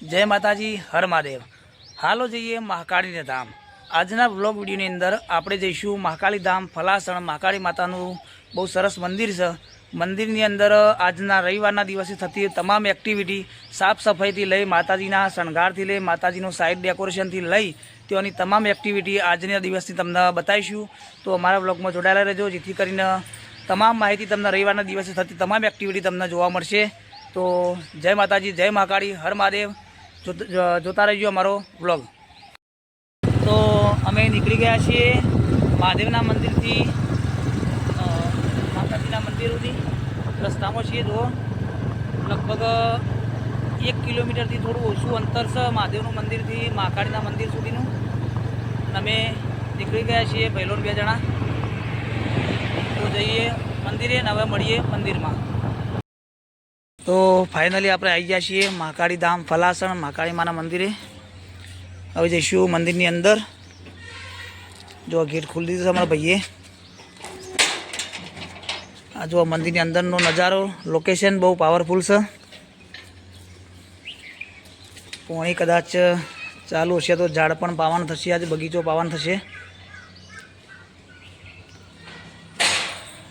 જય માતાજી, હર મહાદેવ. હાલો જઈએ મહાકાળીને ધામ. આજના બ્લોગ વિડીયોની અંદર આપણે જઈશું મહાકાળી ધામ, ફલાસણ, મહાકાળી માતાનું. બહુ સરસ મંદિર છે. મંદિરની અંદર આજના રવિવારના દિવસે થતી તમામ એક્ટિવિટી સાફ સફાઈથી લઈ માતાજીના શણગારથી લઈ માતાજીનું સાઈડ ડેકોરેશનથી લઈ તેઓની તમામ એક્ટિવિટી આજના દિવસથી તમને બતાવીશું. તો અમારા બ્લોગમાં જોડાયેલા રહેજો, જેથી કરીને તમામ માહિતી તમને રવિવારના દિવસે થતી તમામ એક્ટિવિટી તમને જોવા મળશે. તો જય માતાજી, જય મહાકાળી, હર મહાદેવ. જોત- રહેજો અમારો વ્લોગ તો અમે નીકળી ગયા છીએ મહાદેવના મંદિરથી માતાજીના મંદિર સુધી. રસ્તામાં છીએ, જુઓ. લગભગ, એક કિલોમીટરથી થોડું ઓછું અંતર છે મહાદેવનું મંદિરથી, મહાકાળીના મંદિર સુધીનું. અમે નીકળી ગયા છીએ ભૈલોન બે જણા. તો જઈએ મંદિરે ને હવે મળીએ મંદિરમાં. ફાઇનલી આપણે આવી ગયા છીએ મહાકાળી ધામ ફલાસણ, મહાકાળી માના મંદિરે. હવે જઈશું મંદિરની અંદર. જો ગેટ ખુલ્લી દીધું અમારા ભાઈએ. આ જો મંદિરની અંદરનો નજારો લોકેશન બહુ પાવરફુલ છે. પોણી કદાચ ચાલુ હશે તો ઝાડ પણ પાવાનું થશે, આજે બગીચો પાવાનું થશે.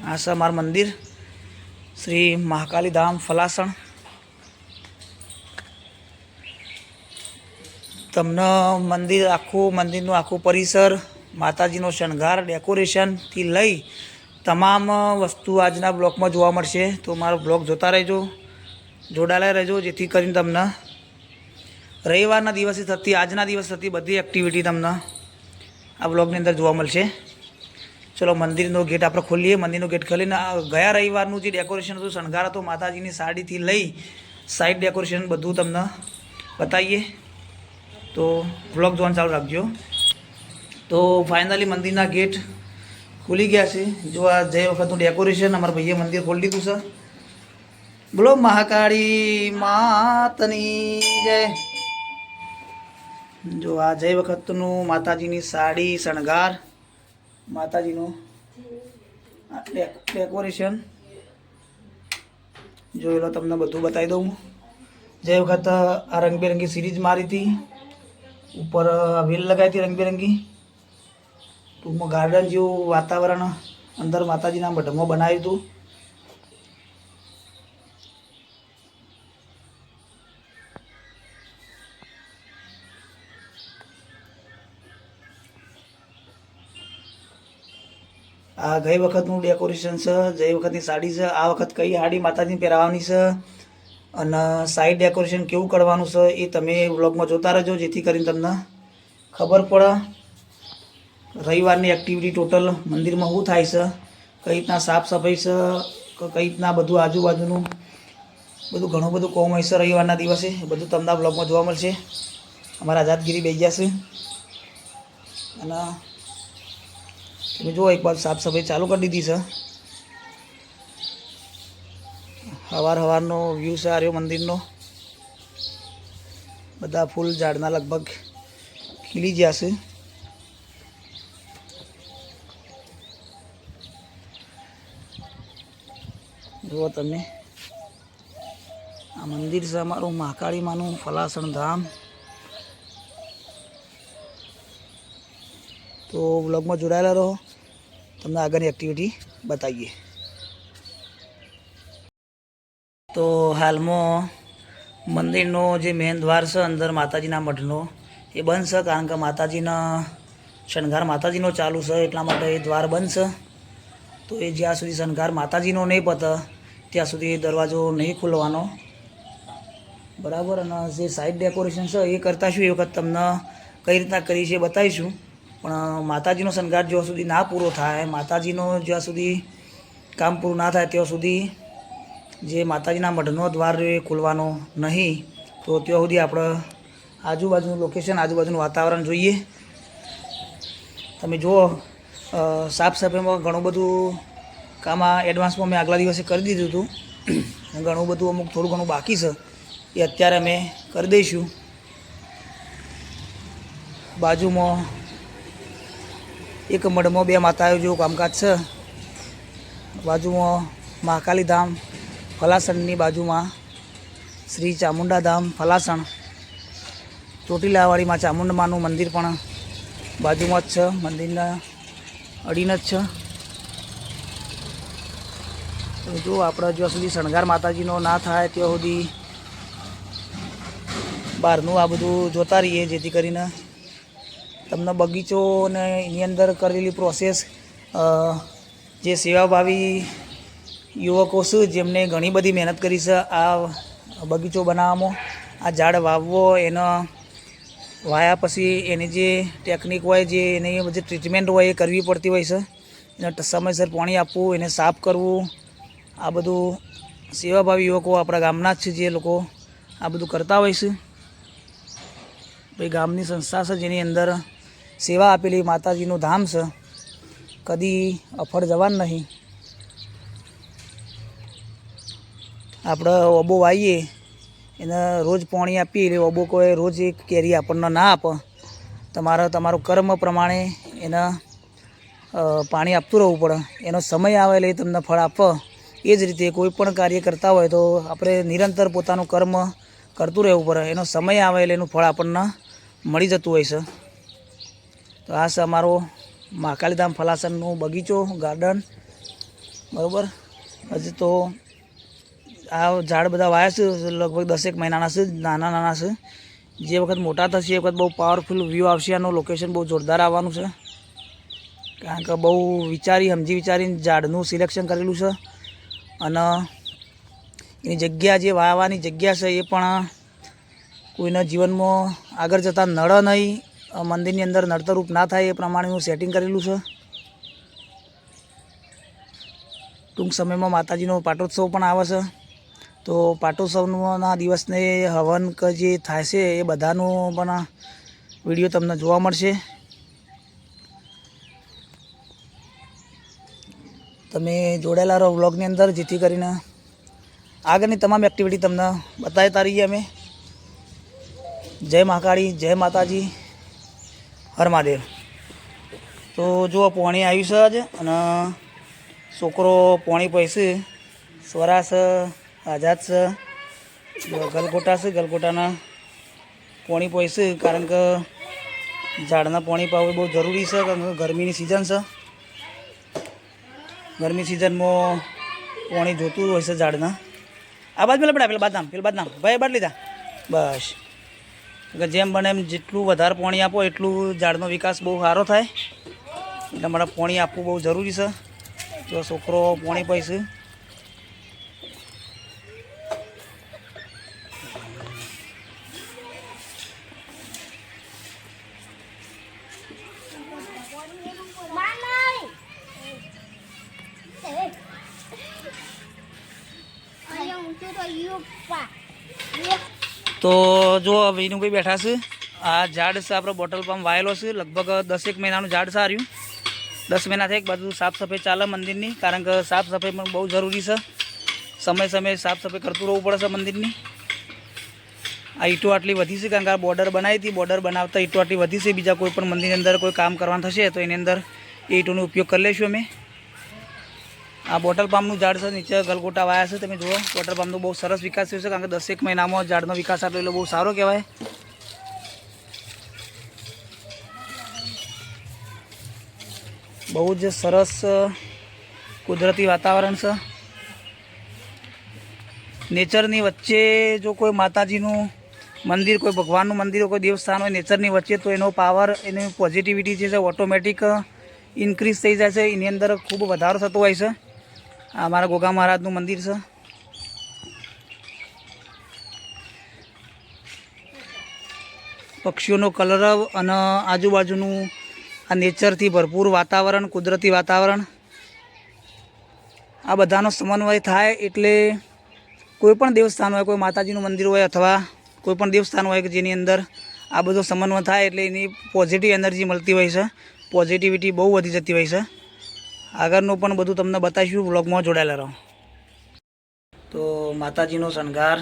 આ છે અમારું મંદિર. શ્રી મહાકાલી ધામ ફલાસણ. તમને મંદિર આખું, મંદિરનું આખું પરિસર, માતાજીનો શણગાર ડેકોરેશનથી લઈ તમામ વસ્તુ આજના બ્લોકમાં જોવા મળશે. તો મારો બ્લોગ જોતા રહેજો, જોડાયેલા રહેજો, જેથી કરીને તમને રવિવારના દિવસે થતી, આજના દિવસે થતી બધી એક્ટિવિટી તમને આ બ્લોગની અંદર જોવા મળશે. ચલો, મંદિરનો ગેટ આપણે ખોલીએ. મંદિરનો ગેટ ખોલીને ગયા રવિવારનું જે ડેકોરેશન હતું, શણગાર હતો, માતાજીની સાડીથી લઈ સાઈડ ડેકોરેશન બધું તમને બતાવીએ. તો વ્લોગ જોવાનું ચાલુ રાખજો. તો ફાઇનલી મંદિરના ગેટ ખુલી ગયા છે. જો આ જય વખતનું ડેકોરેશન અમારા ભાઈએ મંદિર ખોલી દીધું છે. બોલો, મહાકાળી માતની જય. જો આ જય વખતનું માતાજીની સાડી, શણગાર, માતાજીનું ડેકોરેશન જોઈ લો, તમને બધું બતાવી દઉં. જે વખત આ રંગબેરંગી સિરીઝ મારી હતી. ઉપર વેલ લગાવી હતી રંગબેરંગી. ટૂંકમાં ગાર્ડન જેવું વાતાવરણ અંદર માતાજીના મઢમો બનાવ્યું હતું. આ ગઈ વખતનું ડેકોરેશન છે જે વખતની સાડી છે, આ વખત કઈ સાડી માતાજીને પહેરાવવાની છે? અને સાઈડ ડેકોરેશન કેવું કરવાનું છે એ તમે વ્લોગમાં જોતા રહેજો, જેથી કરીને તમને ખબર પડે. રવિવારની એક્ટિવિટી ટોટલ મંદિરમાં શું થાય છે, કઈ રીતના સાફ સફાઈ છે કઈ રીતના બધું આજુબાજુનું બધું ઘણું બધું કોમ છે રવિવારના દિવસે બધું તમને વ્લોગમાં જોવા મળશે. અમારા આઝાદગીરી બે છે. અને તમે જુઓ, એક બાજુ સાફ સફાઈ ચાલુ કરી દીધી છે. સવાર સવારનો વ્યૂ છે આર્યો મંદિરનો. બધા ફૂલ ઝાડના લગભગ ખીલી ગયા છે. જુઓ તમે. આ મંદિર છે અમારું મહાકાળી માનું ફલાસણ ધામ. તો વ્લોગમાં જોડાયેલા રહો. તમને આગળની એક્ટિવિટી બતાવીએ. તો હાલમાં મંદિરનો જે મેન દ્વાર છે અંદર માતાજીના મઠનો એ છે કારણ કે માતાજીના શણગાર માતાજીનો ચાલુ છે એટલા માટે એ દ્વાર છે. તો એ જ્યાં સુધી શણગાર માતાજીનો નહીં પતે, ત્યાં સુધી દરવાજો નહીં ખુલવાનો. બરાબર, અને જે સાઈડ ડેકોરેશન છે એ કરતા શું એ વખત તમને કઈ રીતના કરી છે બતાવીશું. પણ માતાજીનો શણગાર જ્યાં સુધી ના પૂરો થાય, માતાજીનો જ્યાં સુધી કામ પૂરું ના થાય ત્યાં સુધી જે માતાજીના મઢનો દ્વાર એ ખોલવાનો નહીં, તો ત્યાં સુધી આપણે આજુબાજુનું લોકેશન આજુબાજુનું વાતાવરણ જોઈએ. તમે જુઓ સાફ સફાઈમાં ઘણું બધું કામ આ એડવાન્સમાં મેં આગલા દિવસે કરી દીધું હતું. ઘણું બધું અમુક થોડું ઘણું બાકી છે, એ અત્યારે અમે કરી દઈશું. બાજુમાં એક મઢમાં બે માતાઓ જેવું કામકાજ છે. બાજુમાં મહાકાલી ધામ ફલાસણની બાજુમાં શ્રી ચામુંડા ધામ ફલાસણ. ચોટીલાવાડીમાં ચામુંડમાનું મંદિર પણ બાજુમાં જ છે, મંદિરના અડીને જ છે. જો આપણે જ્યાં સુધી શણગાર માતાજીનો ના થાય ત્યાં સુધી બહારનું આ બધું જોતા રહીએ, જેથી કરીને તમને બગીચો અને એની અંદર કરેલી પ્રોસેસ જે સેવાભાવી યુવકો છે જેમને ઘણી બધી મહેનત કરી છે, આ બગીચો બનાવવામાં. આ ઝાડ વાવવો, એનો વાયા પછી એની જે ટેકનિક હોય, જે એની જે ટ્રીટમેન્ટ હોય, એ કરવી પડતી હોય છે. એને સમયસર પાણી આપવું, એને સાફ કરવું. આ બધું સેવાભાવી યુવકો આપણા ગામના જ છે, જે લોકો આ બધું કરતા હોય છે. ભાઈ, ગામની સંસ્થા છે, જેની અંદર સેવા આપેલી માતાજીનું ધામ છે. કદી અફળ જવાનું નહીં. આપણે ઓબો વાવીએ એને રોજ પાણી આપીએ, એટલે ઓબો કોઈ રોજ એક કેરી આપણને ના આપે. તમારે, તમારું કર્મ પ્રમાણે એને પાણી આપતું રહેવું પડે. એનો સમય આવે એટલે તમને ફળ આપે. એ જ રીતે કોઈ પણ કાર્ય કરતા હોય તો આપણે નિરંતર પોતાનું કર્મ કરતું રહેવું પડે. એનો સમય આવે એટલે એનું ફળ આપણને મળી જતું હોય છે. તો આ છે અમારો મહાકાલીધામ ફલાસનનું બગીચો, ગાર્ડન. બરાબર? હજી તો આ ઝાડ બધા વાયા છે, લગભગ દસેક મહિનાના છે, નાના નાના છે. જે વખત મોટા થશે એ વખત બહુ પાવરફુલ વ્યૂ આવશે, આનું લોકેશન બહુ જોરદાર આવવાનું છે. કારણ કે બહુ વિચારી, સમજી વિચારીને ઝાડનું સિલેક્શન કરેલું છે. અને એની જગ્યા જે વાવવાની જગ્યા છે, એ પણ કોઈના જીવનમાં આગળ જતાં નળ નહીં મંદિરની અંદર નડતરૂપ ના થાય એ પ્રમાણેનું સેટિંગ કરેલું છે. ટૂંક સમયમાં માતાજીનો પાટોત્સવ પણ આવે છે. તો પાટોત્સવના દિવસને હવન જે થાય છે એ બધાનો પણ વીડિયો તમને જોવા મળશે. તમે જોડાયેલા રહો વ્લોગની અંદર, જેથી કરીને આગળની તમામ એક્ટિવિટી તમને બતાવતા રહીએ અમે. જય મહાકાળી, જય માતાજી, હર મહાદેવ. તો જુઓ, પોણી આવ્યું છે આજે અને છોકરો પોણી પૈસે. સ્વરાસ આઝાદ છે ગલગોટા છે, ગલગોટાના પોણી પોઈશે, કારણ કે ઝાડના પોણી પાવું બહુ જરૂરી છે, કારણ કે ગરમીની સિઝન છે. ગરમી સિઝનમાં પોણી જોતું હોય છે ઝાડના. આ બાદ પેલા પેલા બાદામ પેલા બાદામ ભાઈ, બાદ લીધા. બસ. જેમ બને એમ જેટલું વધારે પાણી આપો, એટલું ઝાડનો વિકાસ બહુ સારો થાય. એટલે મારે પાણી આપવું બહુ જરૂરી છે. જો છોકરો પાણી પૈસે તો જો વિનુભાઈ બેઠા છે. આ ઝાડ છે, આપણો બોટલ પંપ વાયેલો છે. લગભગ દસેક મહિનાનું ઝાડ આ દસ મહિનાથી એક બાજુ સાફ સફાઈ ચાલે મંદિરની, કારણ કે સાફ સફાઈ પણ બહુ જરૂરી છે. સમય સમયે સાફ સફાઈ કરતું રહેવું પડે છે મંદિરની. આ ઈટો આટલી વધી છે, કારણ કે આ બોર્ડર બનાવી હતી. બોર્ડર બનાવતા ઈંટો આટલી વધી છે. બીજા કોઈ પણ મંદિરની અંદર કોઈ કામ કરવાનું થશે, તો એની અંદર એ ઈંટોનો ઉપયોગ કરી લઈશું અમે. આ બોટલ પામનું ઝાડ છે, નીચે ગલગોટા વાયા છે, તમે જુઓ. બોટલ પામનો બહુ સરસ વિકાસ થયો છે, કારણ કે દસેક મહિનામાં ઝાડનો વિકાસ આટલો એટલે બહુ સારો કહેવાય. બહુ જ સરસ કુદરતી વાતાવરણ છે. નેચરની વચ્ચે જો કોઈ માતાજીનું મંદિર, કોઈ ભગવાનનું મંદિર, કોઈ દેવસ્થાન હોય, નેચરની વચ્ચે તો એનો પાવર, એની પોઝિટિવિટી જે છે ઓટોમેટિક ઇન્ક્રીઝ થઈ જાય છે. એની અંદર ખૂબ વધારો થતો હોય છે. આ મારા ગોગા મહારાજનું મંદિર છે. પક્ષીઓનો કલરવ અને આજુબાજુનું આ નેચરથી ભરપૂર વાતાવરણ, કુદરતી વાતાવરણ. આ બધાનો સમન્વય થાય એટલે કોઈ પણ દેવસ્થાન હોય, કોઈ માતાજીનું મંદિર હોય અથવા કોઈ પણ દેવસ્થાન હોય કે જેની અંદર આ બધો સમન્વય થાય એટલે એની પોઝિટિવ એનર્જી મળતી હોય છે. પોઝિટિવિટી બહુ વધી જતી હોય છે. આગળનું પણ બધું તમને બતાવીશું, વ્લોગમાં જોડાયેલા રહો. તો માતાજીનો શણગાર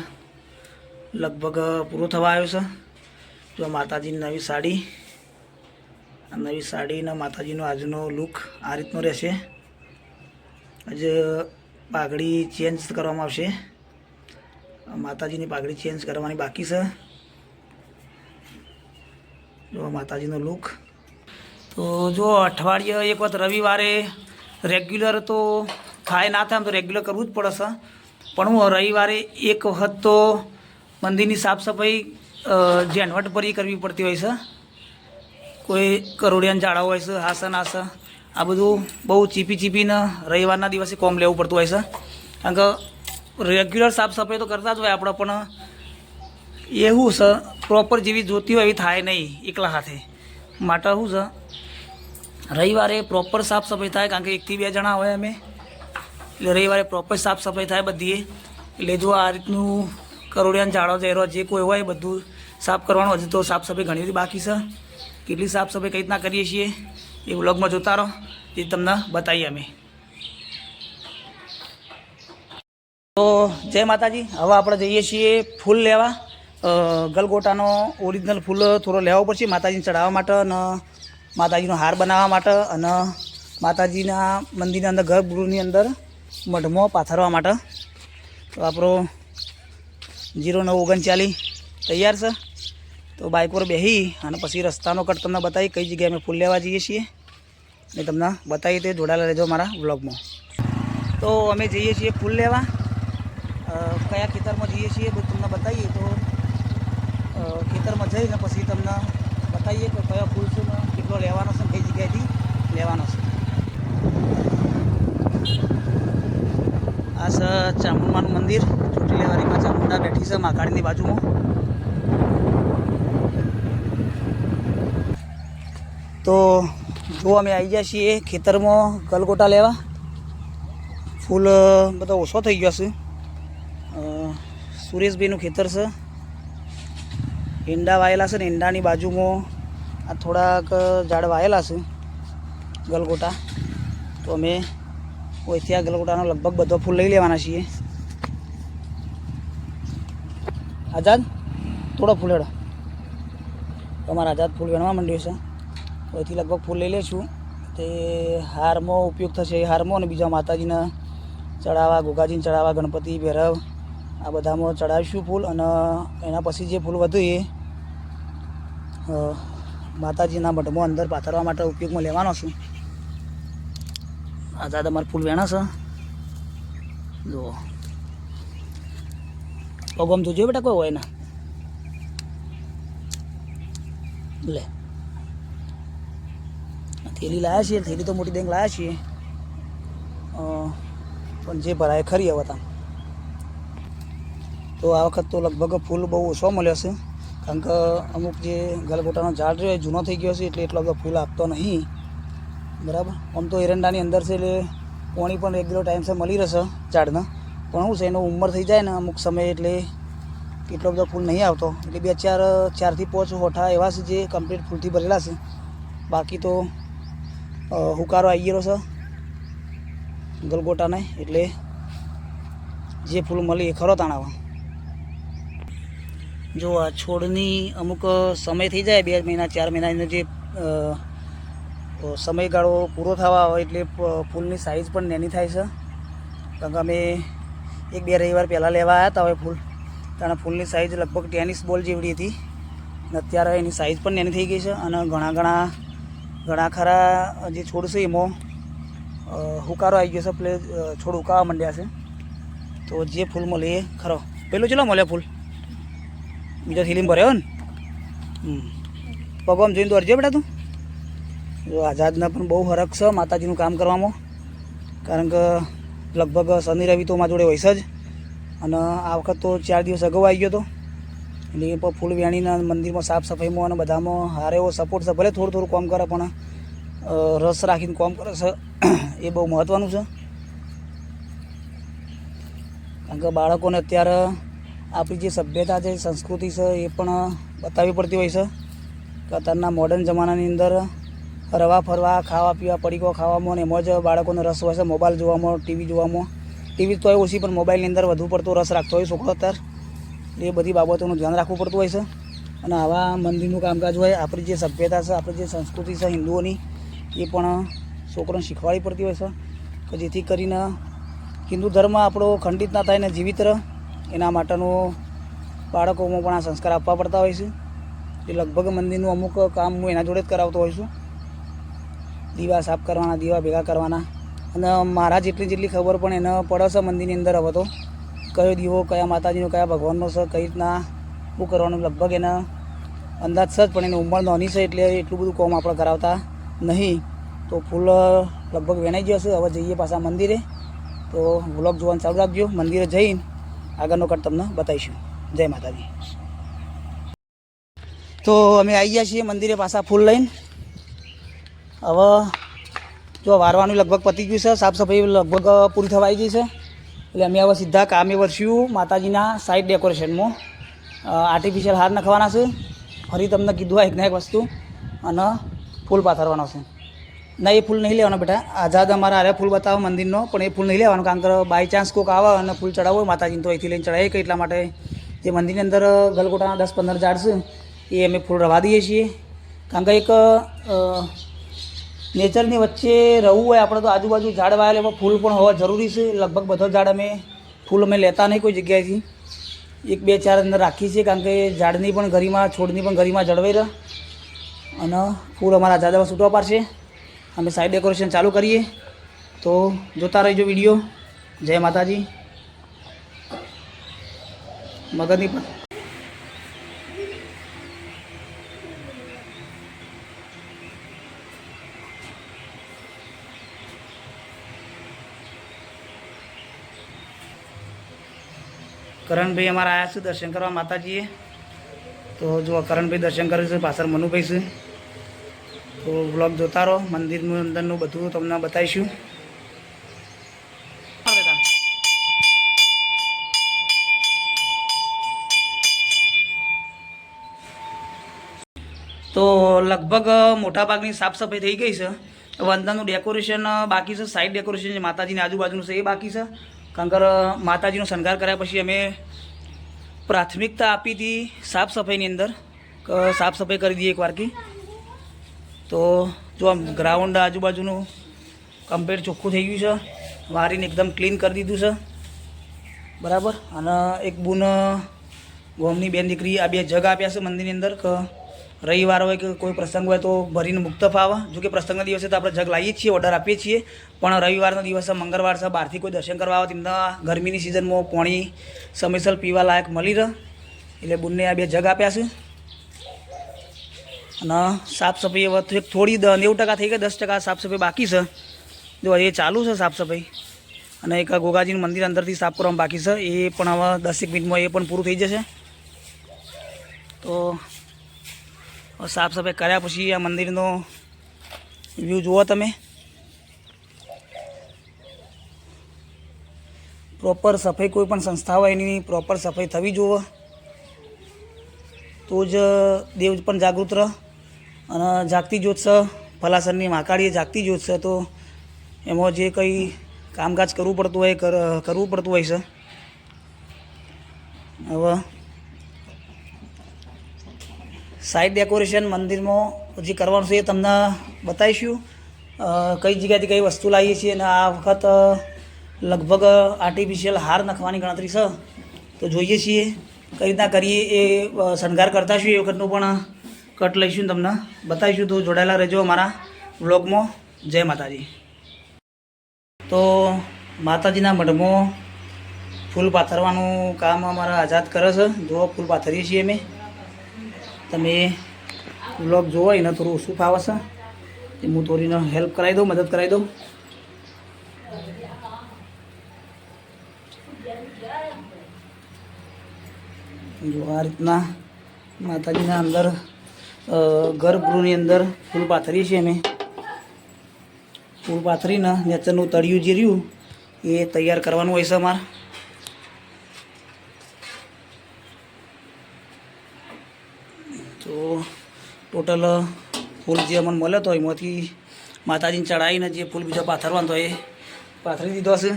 લગભગ પૂરો થવા આવ્યો છે. જો માતાજીની નવી સાડી નવી નવી સાડીના માતાજીનો આજનો લુક આ રીતનો રહેશે. આજે પાઘડી ચેન્જ કરવામાં આવશે. માતાજીની પાઘડી ચેન્જ કરવાની બાકી છે. જો માતાજીનો લુક તો જો અઠવાડિયે એક વખત રવિવારે રેગ્યુલર તો થાય ના થાય આમ તો રેગ્યુલર કરવું જ પડશે પણ હું રવિવારે એક વખત તો મંદિરની સાફ સફાઈ અ, ઝેનવટ પર કરવી પડતી હોય છે. કોઈ કરોડિયાન ઝાડા હોય છે હાસન હાસ આ બધું બહુ ચીપી ચીપીને રવિવારના દિવસે કોમ લેવું પડતું હોય છે. કારણ કે રેગ્યુલર સાફ સફાઈ તો કરતા જ હોય આપણે પણ એવું છે પ્રોપર જેવી જોતી હોય એવી થાય નહીં એકલા હાથે. માટે શું છે રવિવારે પ્રોપર સાફ સફાઈ થાય, કારણ કે એકથી બે જણા હોય અમે. એટલે રવિવારે પ્રોપર સાફ સફાઈ થાય બધીએ. એટલે જો આ રીતનું કરોડિયાન ઝાડો, ઝેરો જે કોઈ હોય એ બધું સાફ કરવાનું. હજુ તો સાફ સફાઈ ઘણી બધી બાકી છે. કેટલી સાફ સફાઈ કઈ રીતના કરીએ છીએ એ વ્લોગમાં જોતા રહો. એ તમને બતાવીએ અમે. તો જય માતાજી. હવે આપણે જઈએ છીએ ફૂલ લેવા. ગલગોટાનો ઓરિજિનલ ફૂલ થોડો લેવો પડશે માતાજીને ચડાવવા માટે અને માતાજીનો હાર બનાવવા માટે અને માતાજીના મંદિરના અંદર, ગર્ભગૃહની અંદર મઢમાં પાથરવા માટે. તો આપણો જીરો નવ ઓગણચાલીસ તૈયાર છે. તો બાઇક પર બેસી અને પછી રસ્તાનો કટ તમને બતાવી કઈ જગ્યાએ અમે ફૂલ લેવા જઈએ છીએ. અને તમને બતાવી તે જોડાયેલા રહેજો મારા વ્લોગમાં. તો અમે જઈએ છીએ ફૂલ લેવા. કયા ખેતરમાં જઈએ છીએ બધું તમને બતાવીએ તો ખેતરમાં જઈને પછી તમને બતાવીએ કે કયા ફૂલ છે કેટલો લેવાનો છે કઈ જગ્યાએથી? લેવાનો છે. આ છે ચામુંડાનું મંદિર. ચોટીલેવાડીમાં ચામુંડા બેઠી છે મહાકાળીની બાજુમાં. તો જો અમે આવી ગયા છીએ ખેતરમાં ગલગોટા લેવા. ફૂલ બધો ઓછો થઈ ગયો છે. સુરેશભાઈનું ખેતર છે. ઈંડા વાયેલા છે ને ઈંડાની બાજુમાં આ થોડાક ઝાડ વાયેલા છે ગલગોટા. તો અમે ઓયથી આ ગલગોટાનો લગભગ બધો ફૂલ લઈ લેવાના છીએ. આઝાદ, થોડો ફૂલ હેડો. તમારા આઝાદ ફૂલ વણવા માંડ્યું છે. તો લગભગ ફૂલ લઈ લઈશું તે હારમાં ઉપયોગ થશે. એ હારમાં અને બીજા માતાજીના ચડાવવા, ગોગાજીને ચડાવવા, ગણપતિ, ભૈરવ, આ બધામાં ચડાવીશું ફૂલ અને એના પછી જે ફૂલ વધુ એ માતાજીના મઢમાં અંદર પાથરવા માટે ઉપયોગમાં લેવાનો છું. આઝાદ અમારે ફૂલ વેણા છે. જુઓ. પગમ તો જોઈ બેટા કોઈ હોય ને. લે. થેલી લાયા છીએ, થેલી તો મોટી દેંગ લાયા છીએ. પણ જે ભરાય ખરી હવે તો આ વખત તો લગભગ ફૂલ બહુ ઓછો મળ્યો છે. કારણ કે અમુક જે ગલગોટાનો ઝાડ રહ્યો એ જૂનો થઈ ગયો છે, એટલે એટલો બધો ફૂલ આપતો નહીં. બરાબર? આમ તો એરંડાની અંદર છે એટલે પાણી પણ રેગ્યુલર ટાઈમસર મળી રહેશે ઝાડને. પણ શું છે, એનો ઉંમર થઈ જાય ને અમુક સમય એટલે એટલો બધો ફૂલ નહીં આવતો. એટલે બે ચાર, ચારથી પાંચ હોઠા એવા છે જે કમ્પ્લીટ ફૂલથી ભરેલા છે. બાકી તો હુકારો આવી ગયેલો છે ગલગોટાને, એટલે જે ફૂલ મળી એ ખરો તાણાવા. જો આ છોડની અમુક સમય થઈ જાય, બે મહિના, ચાર મહિનાનો જે સમયગાળો પૂરો થવા હોય એટલે ફૂલની સાઇઝ પણ નાની થાય છે. કારણ કે અમે એક બે રવિવાર પહેલાં લેવા આવ્યા હતા હવે ફૂલ. ત્યાં ફૂલની સાઇઝ લગભગ ટેનિસ બોલ જેવડી હતી. અને અત્યારે એની સાઇઝ પણ નાની થઈ ગઈ છે અને ઘણા ઘણા ઘણા ખરા જે છોડ છે એમાં હુકારો આવી ગયો છે. એટલે છોડ ઉકાવા માંડ્યા છે. તો જે ફૂલ મળે એ ખરો. પેલું ચલો મળે ફૂલ? બીજો થેલીમાં ભર્યો ને? હમ. પગવામાં જોઈને દોડજે બેટા તું. જો આઝાદના પણ બહુ હરખ છે માતાજીનું કામ કરવામાં. કારણ કે લગભગ શનિ રવિ તો મારા જોડે હોય છે જ. અને આ વખત તો ચાર દિવસ અગાઉ આવી ગયો હતો એટલે એ પણ ફૂલ વેણીના મંદિરમાં સાફ સફાઈમાં અને બધામાં હારે એવો સપોર્ટ છે. ભલે થોડું થોડું કામ કરે પણ રસ રાખીને કામ કરે છે. એ બહુ મહત્ત્વનું છે. કારણ કે બાળકોને અત્યારે આપણી જે સભ્યતા છે, સંસ્કૃતિ છે, એ પણ બતાવવી પડતી હોય છે અત્યારના મોડર્ન જમાનાની અંદર ફરવા ફરવા, ખાવા પીવા, પડીકો ખાવામાં ને એમાં જ બાળકોનો રસ હોય છે. મોબાઈલ જોવામાં ટીવી જોવામાં. ટીવી તો ઓછી પણ મોબાઈલની અંદર વધુ પડતો રસ રાખતો હોય છોકરો અત્યારે. એ બધી બાબતોનું ધ્યાન રાખવું પડતું હોય છે. અને આવા મંદિરનું કામકાજ હોય, આપણી જે સભ્યતા છે, આપણી જે સંસ્કૃતિ છે, હિન્દુઓની, એ પણ છોકરોને શીખવાડવી પડતી હોય છે. કે જેથી કરીને હિન્દુ ધર્મ આપણો ખંડિત ના થાય ને જીવિત રહે. એના માટેનું બાળકોમાં પણ આ સંસ્કાર આપવા પડતા હોય છે. એ લગભગ મંદિરનું અમુક કામ હું એના જોડે જ કરાવતો હોઉં છું. દીવા સાફ કરવાના, દીવા ભેગા કરવાના. અને મારા જેટલી જેટલી ખબર પણ એને પડે છે મંદિરની અંદર હવે તો કયો દીવો, કયા માતાજીનો, કયા ભગવાનનો છે, કઈ રીતના શું કરવાનું, લગભગ એના અંદાજ છે જ, પણ એની ઉંમર નોની છે એટલે એટલું બધું કોમ આપણે કરાવતા નહીં. તો ફૂલ લગભગ વેણાઈ ગયો છે હવે જઈએ પાછા મંદિરે. તો વ્લોગ જોવાનું ચાલુ રાખજો. મંદિરે જઈને આગળનો કટ તમને બતાવીશું. જય માતાજી. તો અમે આવી ગયા છીએ મંદિરે પાછા ફૂલ લઈને. હવે જો વારવાનું લગભગ પતી ગયું છે સાફ સફાઈ લગભગ પૂરી થવા આવી ગઈ છે. એટલે અમે હવે સીધા કામે વરસ્યું માતાજીના સાઈડ ડેકોરેશનમાં આર્ટિફિશિયલ હાર નખવાના છે. ફરી તમને કીધું એક ને એક વસ્તુ. અને ફૂલ પાથરવાનો છે. ના, એ ફૂલ નહીં લેવાનો બેટા. આઝાદ અમારા આરે ફૂલ બતાવો મંદિરનો, પણ એ ફૂલ નહીં લેવાનો, કારણ કે બાય ચાન્સ કોઈક આવે અને ફૂલ ચડાવવો હોય, માતાજીને તો અહીંથી લઈને ચડાવીએ કે એટલા માટે. જે મંદિરની અંદર ગલગોટાના દસ પંદર ઝાડ છે, એ અમે ફૂલ રવા દઈએ છીએ. કારણ કે એક નેચરની વચ્ચે રહેવું હોય, આપણે તો આજુબાજુ ઝાડ વાયેલા એમાં ફૂલ પણ હોવા જરૂરી છે. લગભગ બધા ઝાડ અમે ફૂલ અમે લેતા નહીં કોઈ જગ્યાએથી. એક બે ચાર અંદર રાખીએ છીએ કારણ કે ઝાડની પણ ગરીમાં, છોડની પણ ગરીમાં જળવાઈ રહે. અને ફૂલ અમારા દાદામાં છૂટવા પાડશે. અમે સાઈડ ડેકોરેશન ચાલુ કરીએ. તો જોતા રહીજો વીડિયો જય માતાજી. મગજની પણ કરણભાઈ અમારા આવ્યા છે, દર્શન કરવા માતાજીએ. તો જો કરણભાઈ દર્શન કરે છે, પાછળ મનુભાઈ છે. તો બ્લોગ જોતા રહો, મંદિરનું અંદરનું બધું તમને બતાવીશું. તો લગભગ મોટાભાગની સાફ સફાઈ થઈ ગઈ છે. વંદનનું ડેકોરેશન બાકી છે સાઈડ ડેકોરેશન જે માતાજીની આજુબાજુનું છે એ બાકી છે. કારણ કે માતાજીનો શણગાર કર્યા પછી અમે પ્રાથમિકતા આપી હતી સાફ સફાઈની અંદર સાફસફાઈ સાફ સફાઈ કરી દઈએ એકવાર કી તો જો આમ ગ્રાઉન્ડ આજુબાજુનું કમ્પ્લીટ ચોખ્ખું થઈ ગયું છે. વારીને એકદમ ક્લીન કરી દીધું છે. બરાબર? અને એક બુન ગોમની બેન દીકરી આ બે જગ આપ્યા છે મંદિરની અંદર કે રવિવાર હોય કે કોઈ પ્રસંગ હોય તો ભરીને મુક્ત ફાવા. જો કે પ્રસંગના દિવસે તો આપણે જગ લાવીએ છીએ, ઓર્ડર આપીએ છીએ. પણ રવિવારના દિવસે મંગળવાર છે, બહારથી કોઈ દર્શન કરવા આવે, તેમના ગરમીની સિઝનમાં પાણી, સમયસર પીવા લાયક મળી રહે. એટલે બુનને આ બે જગ આપ્યા છે. અને સાફસફાઈ હવે થોડીક થોડી નેવું ટકા થઈ ગઈ, દસ ટકા સાફ સફાઈ બાકી છે. જો એ ચાલુ છે સાફ સફાઈ અને એક ગોગાજીનું મંદિર અંદરથી સાફ કરવામાં બાકી છે, એ પણ હવે દસેક મિનિટમાં એ પણ પૂરું થઈ જશે. તો સાફસફાઈ સાફ સફાઈ કર્યા પછી આ મંદિરનો વ્યૂ જુઓ તમે. પ્રોપર સફાઈ કોઈ પણ સંસ્થા હોય એની પ્રોપર સફાઈ થવી જોવે. તો જ દેવ પણ જાગૃત રહે. અને જાગતી જ્યોત છે ફલાસરની મહાકાળીએ જાગતી જ્યોત છે તો એમાં જે કંઈ કામકાજ કરવું પડતું હોય કરવું પડતું હોય છે. હવે સાઈડ ડેકોરેશન મંદિરમાં જે કરવાનું છે એ તમને બતાવીશું. કઈ જગ્યાએથી કઈ વસ્તુ લાવીએ છીએ અને આ વખત લગભગ આર્ટિફિશિયલ હાર નાખવાની ગણતરી છે. તો જોઈએ છીએ કઈ રીતના કરીએ એ શણગાર કરતા છીએ એ વખતનું પણ. કટ લઈશું તમને. બતાવીશું, તો જોડાયેલા રહેજો અમારા વ્લોગમાં. જય માતાજી. તો માતાજીના મઢમાં ફૂલ પાથરવાનું કામ અમારા આઝાદ કરે છે. જો ફૂલ પાથરીએ છીએ અમે. તમે વ્લોગ જોવો એને થોડું ઓછું ફાવે છે એ હું થોડીને હેલ્પ કરાવી દઉં, મદદ કરાવી દઉં. જો આ રીતના માતાજીના અંદર ગર્ભગૃહની અંદર ફૂલ પાથરી છે અમે. ફૂલ પાથરીને નેચરનું તળિયું જે રહ્યું એ તૈયાર કરવાનું હોય છે અમારે. તો ટોટલ ફૂલ જે અમને મળે તો એમાંથી માતાજીને ચડાવીને જે ફૂલ બીજા પાથરવાનો તો એ પાથરી દીધો છે.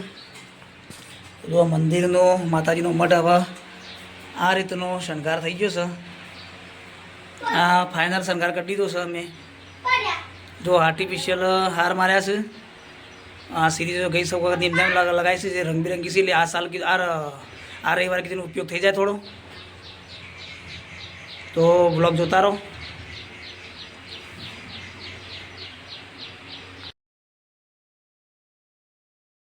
જો મંદિરનો માતાજીનો મઢ હવે આ રીતનો શણગાર થઈ ગયો છે. આ ફાઇનલ શણગાર કરી દીધો છે અમે. જો આર્ટિફિશિયલ હાર માર્યા છે. આ સિરીઝ ગઈ સૌ વખત એમને લગાવી છે જે રંગબેરંગી છે એટલે આ સાલ કીધું, આ આ રવિવારે કીધું ઉપયોગ થઈ જાય થોડો. તો બ્લોગ જોતા રહો.